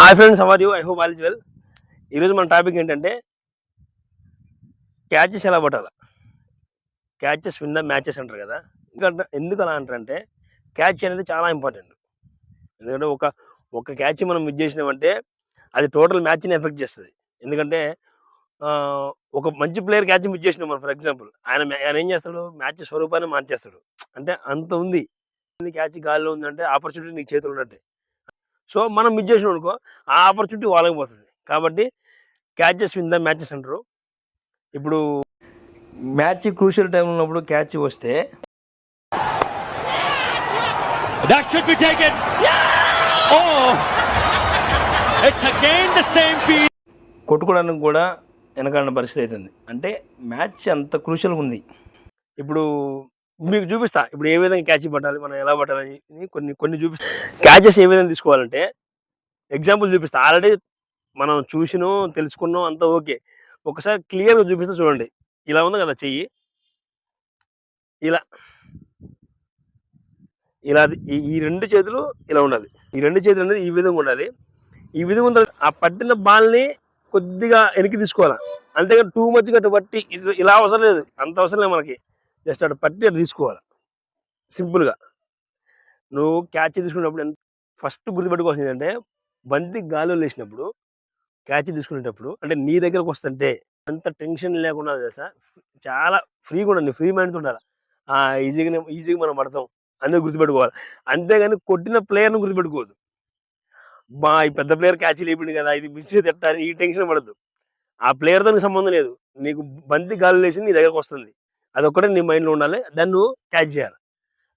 Hi friends how are you I hope all is well ఈరోజు మన topic ఏంటంటే catches ఎలా పట్టాలి క్యాచెస్ విన్ ద మ్యాచెస్ అంటారు కదా. ఇంకా ఎందుకు అలా అంటారంటే క్యాచ్ అనేది చాలా ఇంపార్టెంట్ ఎందుకంటే ఒక ఒక క్యాచ్ మనం మిస్ చేసినామంటే అది టోటల్ మ్యాచ్ని ఎఫెక్ట్ చేస్తుంది. ఎందుకంటే ఒక మంచి ప్లేయర్ క్యాచ్ మిస్ చేసినాం మనం ఫర్ ఎగ్జాంపుల్ ఆయన ఆయన ఏం చేస్తాడు? మ్యాచ్ స్వరూపాన్ని మార్చేస్తాడు. అంటే అంత ఉంది. క్యాచ్ గాల్లో ఉందంటే ఆపర్చునిటీ నీకు చేతులు ఉన్నట్టే. సో మనం మిస్ చేసినాం అనుకో ఆ ఆపర్చునిటీ వాళ్ళకి పోతుంది. కాబట్టి క్యాచెస్ విన్ ద మ్యాచెస్ అంటారు. ఇప్పుడు మ్యాచ్ క్రూషియల్ టైం ఉన్నప్పుడు క్యాచ్ వస్తే That should be taken. Oh, it's again the same field. కొట్టుకోవడానికి కూడా వెనకాడిన పరిస్థితి అవుతుంది. అంటే మ్యాచ్ అంత క్రూషియల్గా ఉంది. ఇప్పుడు మీకు చూపిస్తా. ఇప్పుడు ఏ విధంగా క్యాచ్ పట్టాలి మనం ఎలా పట్టాలి కొన్ని కొన్ని చూపిస్తా. క్యాచెస్ ఏ విధంగా తీసుకోవాలంటే ఎగ్జాంపుల్ చూపిస్తా. ఆల్రెడీ మనం చూసినాం తెలుసుకున్నాం అంతా ఓకే. ఒకసారి క్లియర్గా చూపిస్తే చూడండి. ఇలా ఉంది కదా చెయ్యి. ఇలా. ఇలా ఈ- రెండు చేతులు ఇలా ఉండాలి. ఈ రెండు చేతులు అనేది ఈ విధంగా ఉండాలి. ఈ విధంగా ఉన్న ఆ పట్టిన బాల్ని కొద్దిగా వెనక్కి తీసుకోవాలి. అంతేగాని టూ మచ్ అటు పట్టి ఇలా అవసరం లేదు. అంత అవసరం లేదు మనకి. జస్ట్ అటు పట్టి అటు తీసుకోవాలి. సింపుల్గా. నువ్వు క్యాచ్ తీసుకున్నప్పుడు ఎంత ఫస్ట్ గుర్తుపెట్టుకోవాల్సింది ఏంటంటే బంతి గాలిలో లేచినప్పుడు క్యాచ్ తీసుకునేటప్పుడు అంటే నీ దగ్గరకు వస్తుంటే అంత టెన్షన్ లేకుండా తెలుసా? చాలా ఫ్రీగా ఉండండి ఫ్రీ మైండ్తో ఉండాలి. ఆ, ఈజీగానే ఈజీగా మనం పడతాం. అనేది గుర్తుపెట్టుకోవాలి. అంతేగాని కొట్టిన ప్లేయర్ని గుర్తుపెట్టుకోవద్దు. మా ఈ పెద్ద ప్లేయర్ క్యాచ్ లేపిండు కదా ఇది మిస్ తిట్టాలి ఈ టెన్షన్ పడద్దు. ఆ ప్లేయర్తో నీకు సంబంధం లేదు. నీకు బంతి గాలి లేచి నీ దగ్గరకు వస్తుంది. అదొక్కటే నీ మైండ్లో ఉండాలి. దాన్ని నువ్వు క్యాచ్ చేయాలి.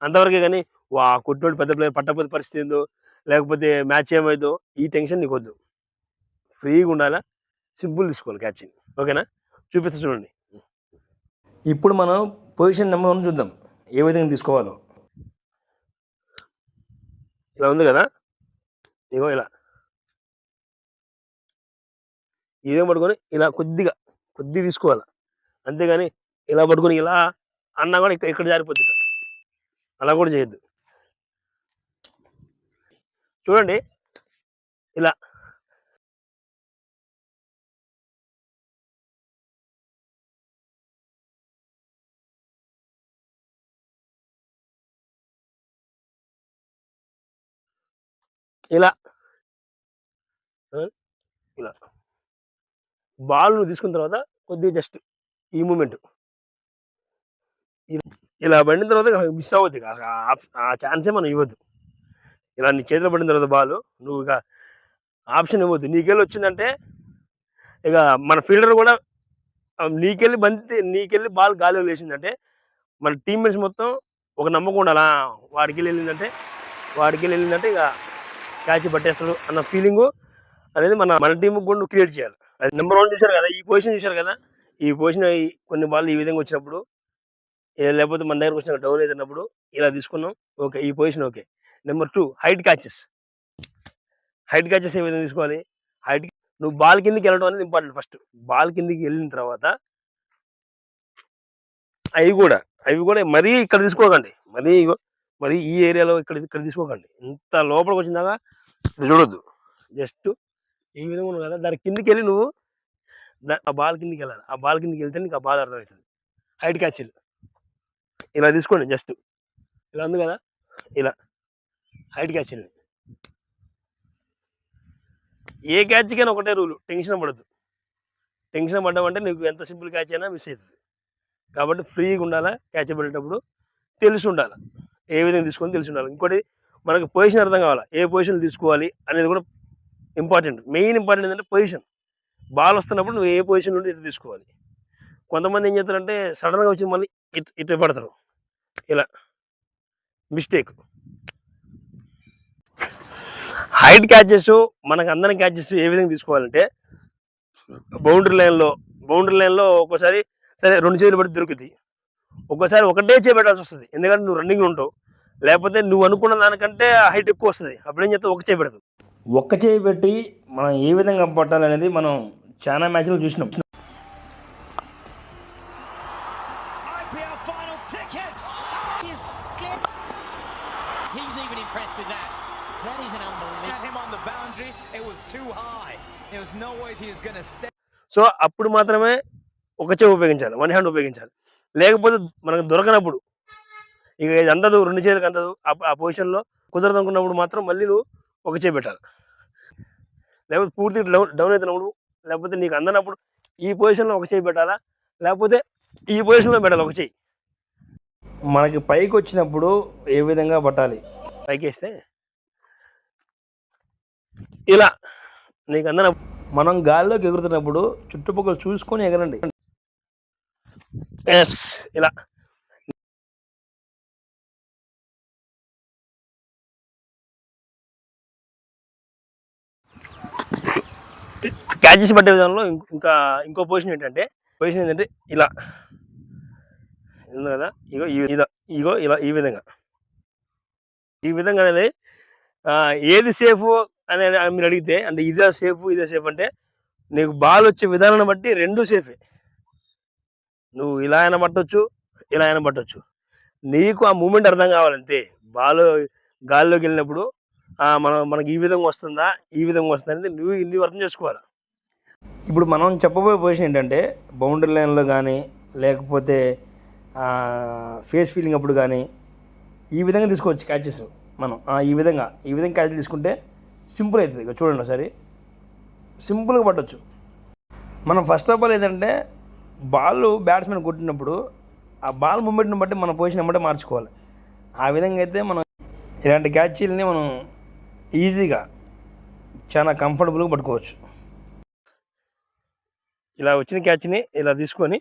అంతవరకే కానీ వా కొట్టినోడు పెద్ద ప్లేయర్ పట్టకపోతే పరిస్థితి ఏందో లేకపోతే మ్యాచ్ ఏమైందో ఈ టెన్షన్ నీకు వద్దు. ఫ్రీగా ఉండాలా? సింపుల్ తీసుకోవాలి క్యాచింగ్. ఓకేనా? చూపిస్తా చూడండి. ఇప్పుడు మనం పొజిషన్ నెంబర్ వన్ చూద్దాం. ఏ విధంగా తీసుకోవాలో. ఇలా ఉంది కదా? ఇగో ఇలా. ఇదే పట్టుకొని ఇలా కొద్దిగా కొద్దిగా తీసుకోవాలి? అంతేగాని ఇలా పట్టుకొని ఇలా అన్నా కూడా ఇక్కడ ఇక్కడ జారిపోతుంది అలా కూడా చేయొద్దు. చూడండి. ఇలా. ఇలా. ఇలా. బాల్ను తీసుకున్న తర్వాత కొద్దిగా జస్ట్ ఈ మూమెంట్. ఇలా పడిన తర్వాత మిస్ అవ్వద్దు ఆ- ఛాన్సే మనం ఇవ్వద్దు. ఇలా నీ చేతిలో పడిన తర్వాత బాల్ నువ్వు ఇక ఆప్షన్ ఇవ్వద్దు. నీకెళ్ళి వచ్చిందంటే ఇక మన ఫీల్డర్ కూడా నీకెళ్ళి బంతి నీకెళ్ళి బాల్ గాలిలో వేసిందంటే మన టీమ్మేట్స్ మొత్తం ఒక నమ్మకం ఉండాలా? వాడికి వెళ్ళిందంటే వాడికి వెళ్ళిందంటే ఇక క్యాచ్ పట్టేస్తాడు అన్న ఫీలింగ్ అనేది మన మన టీం కూడా క్రియేట్ చేయాలి. అది నెంబర్ వన్ చూశారు కదా ఈ పొజిషన్ చూశారు కదా ఈ పొజిషన్ కొన్ని బాల్ ఈ విధంగా వచ్చినప్పుడు లేకపోతే మన దగ్గర వచ్చిన డౌన్ అవుతున్నప్పుడు ఇలా తీసుకున్నాం. ఓకే ఈ position okay. Number two height catches. Height catches ఏ విధంగా తీసుకోవాలి? హైట్ నువ్వు బాల్ కిందకి వెళ్ళడం అనేది ఇంపార్టెంట్ ఫస్ట్. బాల్ కిందకి వెళ్ళిన తర్వాత అవి కూడా అవి కూడా మరీ ఇక్కడ తీసుకోకండి. మరీ మరీ ఈ ఏరియాలో ఇక్కడ ఇక్కడ తీసుకోకండి. ఇంత లోపలికి వచ్చిందాక ఇది చూడొద్దు. జస్ట్ ఈ విధంగా ఉన్నావు కదా. దాని కిందికి వెళ్ళి నువ్వు దా- ఆ బాల్ కిందికి వెళ్ళాలి. ఆ బాల్ కిందికి వెళ్తే నీకు ఆ బాల్ అర్థమవుతుంది. హైట్ క్యాచ్లు ఇలా తీసుకోండి జస్ట్. ఇలా ఉంది కదా? ఇలా. హైట్ క్యాచ్లు ఏ క్యాచ్కైనా ఒకటే రూల్ టెన్షన్ పడద్దు. టెన్షన్ పడ్డామంటే నీకు ఎంత సింపుల్ క్యాచ్ అయినా మిస్ అవుతుంది కాబట్టి ఫ్రీగా ఉండాలా క్యాచ్ పడేటప్పుడు తెలిసి ఉండాలి. ఏ విధంగా తీసుకొని తెలిసి ఉండాలి. ఇంకోటి మనకు పొజిషన్ అర్థం కావాలి. ఏ పొజిషన్ తీసుకోవాలి అనేది కూడా ఇంపార్టెంట్. మెయిన్ ఇంపార్టెంట్ ఏంటంటే పొజిషన్. బాల్ వస్తున్నప్పుడు నువ్వు ఏ పొజిషన్ నుండి ఇటు తీసుకోవాలి. కొంతమంది ఏం చేస్తారంటే సడన్గా వచ్చి మళ్ళీ ఇటు ఇటు పడతారు. ఇలా. మిస్టేక్. హైట్ క్యాచెస్ మనకు అందరం క్యాచెస్ ఏ విధంగా తీసుకోవాలంటే బౌండరీ లైన్లో బౌండరీ లైన్లో ఒక్కోసారి సరే రెండు చేతులు పడి దొరుకుతుంది ఒక్కోసారి ఒకటే చేపెట్టాల్సి వస్తుంది. ఎందుకంటే నువ్వు రన్నింగ్ ఉంటావు. లేకపోతే నువ్వు అనుకున్న దానికంటే హైట్ ఎక్కువ వస్తుంది. అప్పుడు ఏం చేస్తావు? ఒక చేయి పెడతావు. ఒక్క చేయి పెట్టి మనం ఏ విధంగా పట్టాలనేది మనం చాలా మ్యాచ్లు చూసినాం. Final tickets. He's clear. He's even impressed with that. That is an unbelievable. At him on the boundary. It was too high. There was no way he was going to step. So అప్పుడు మాత్రమే ఒక చెవి ఉపయోగించాలి one hand ఉపయోగించాలి లేకపోతే మనకు దొరకనప్పుడు ఇక ఇది అందదు రెండు చేతులకు అందదు ఆ- ఆ పొజిషన్లో కుదరదు అనుకున్నప్పుడు మాత్రం మళ్ళీ నువ్వు ఒక చేయి పెట్టాలి లేకపోతే పూర్తి డౌన్ డౌన్ అవుతున్నప్పుడు లేకపోతే నీకు అందనప్పుడు ఈ పొజిషన్లో ఒక చేయి పెట్టాలా లేకపోతే ఈ పొజిషన్లో పెట్టాలి ఒక చేయి మనకి పైకి వచ్చినప్పుడు ఏ విధంగా పట్టాలి? పైకి వేస్తే ఇలా. నీకు అందన మనం గాల్లోకి ఎగురుతున్నప్పుడు చుట్టుపక్కల చూసుకొని ఎగరండి. ఎస్ ఇలా. క్యాచెస్ పట్టే విధానంలో ఇంక- ఇంకా ఇంకో పొజిషన్ ఏంటంటే పొజిషన్ ఏంటంటే ఇలా. ఉంది కదా ఇగో ఈ ఇదో ఇగో ఇలా ఈ విధంగా. ఈ విధంగా అనేది ఏది సేఫ్ అని మీరు అడిగితే అంటే ఇదే సేఫ్ ఇదే సేఫ్ అంటే నీకు బాల్ వచ్చే విధానాన్ని బట్టి రెండు సేఫే. నువ్వు ఇలా అయినా పట్టొచ్చు ఇలా అయినా పట్టొచ్చు. నీకు ఆ మూమెంట్ అర్థం కావాలంతే. బాల్ గాల్లోకి వెళ్ళినప్పుడు మనం మనకి ఈ విధంగా వస్తుందా ఈ విధంగా వస్తుందా అనేది నువ్వు ఇన్ని అర్థం చేసుకోవాలి. ఇప్పుడు మనం చెప్పబోయే పొజిషన్ ఏంటంటే బౌండరీ లైన్లో కానీ లేకపోతే ఫేస్ ఫీలింగ్ అప్పుడు కానీ ఈ విధంగా తీసుకోవచ్చు క్యాచెస్ మనం. ఈ విధంగా ఈ విధంగా క్యాచ్ తీసుకుంటే సింపుల్ అవుతుంది. ఇక చూడండి ఒకసారి. సింపుల్గా పట్టవచ్చు మనం ఫస్ట్ ఆఫ్ ఆల్ ఏంటంటే బాల్ బ్యాట్స్మెన్ కొట్టినప్పుడు ఆ బాల్ మూమెంట్ని బట్టి మన పొజిషన్ ఎమ్మటే మార్చుకోవాలి. ఆ విధంగా అయితే మనం ఇలాంటి క్యాచీలని మనం ఈజీగా చాలా కంఫర్టబుల్గా పట్టుకోవచ్చు. ఇలా వచ్చిన క్యాచ్ని ఇలా తీసుకొని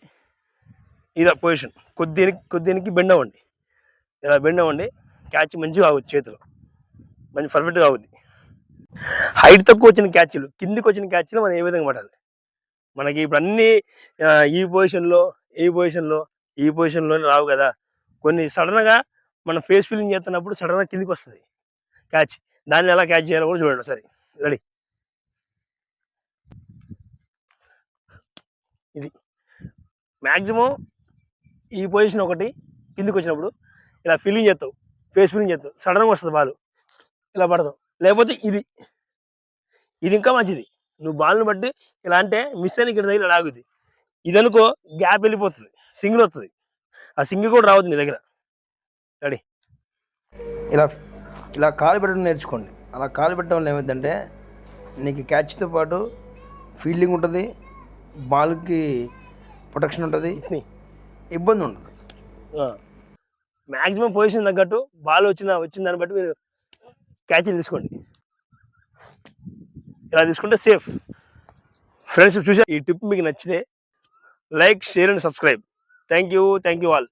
ఇదా పొజిషన్ కొద్దినికి కొద్దినికి బెండ్ అవ్వండి. ఇలా బెండ్ అవ్వండి క్యాచ్ మంచిగా ఆగుద్ది చేతిలో. మంచి పర్ఫెక్ట్గా ఆగుద్ది. హైట్ తక్కువ వచ్చిన క్యాచ్లు కిందికి వచ్చిన క్యాచ్లు మనం ఏ విధంగా పడాలి? మనకి ఇప్పుడు అన్ని ఈ పొజిషన్లో ఈ పొజిషన్లో ఈ పొజిషన్లో రావు కదా. కొన్ని సడన్గా మనం ఫేస్ ఫీలింగ్ చేస్తున్నప్పుడు సడన్గా కిందికి వస్తుంది. క్యాచ్ దాన్ని ఎలా క్యాచ్ చేయాలో కూడా చూడండి సరే రెడీ ఇది. మ్యాక్సిమం ఈ పొజిషన్ ఒకటి కిందికి వచ్చినప్పుడు ఇలా ఫీలింగ్ చేస్తావు ఫేస్ ఫీలింగ్ చేస్తావు సడన్గా వస్తుంది బాల్ ఇలా పడతావు. లేకపోతే ఇది ఇది ఇంకా మంచిది. నువ్వు బాల్ని బట్టి ఇలా అంటే మిస్ అయిన ఇక్కడ దగ్గర ఇది. అనుకో గ్యాప్ వెళ్ళిపోతుంది సింగిల్ వస్తుంది. ఆ సింగిల్ కూడా రావద్దు నీ దగ్గర. రెడీ ఇలా ఇలా కాలు పెట్టడం నేర్చుకోండి. అలా కాలు పెట్టడం వల్ల ఏమైందంటే నీకు క్యాచ్తో పాటు ఫీల్డింగ్ ఉంటుంది బాల్కి ప్రొటెక్షన్ ఉంటుంది. ఇబ్బంది ఉండదు. మ్యాక్సిమం పొజిషన్ తగ్గట్టు బాల్ వచ్చిన వచ్చిన దాన్ని బట్టి మీరు క్యాచ్లు తీసుకోండి. ఇలా తీసుకుంటే సేఫ్ ఫ్రెండ్స్ చూసా ఈ టిప్ మీకు నచ్చితే like share and subscribe thank you thank you all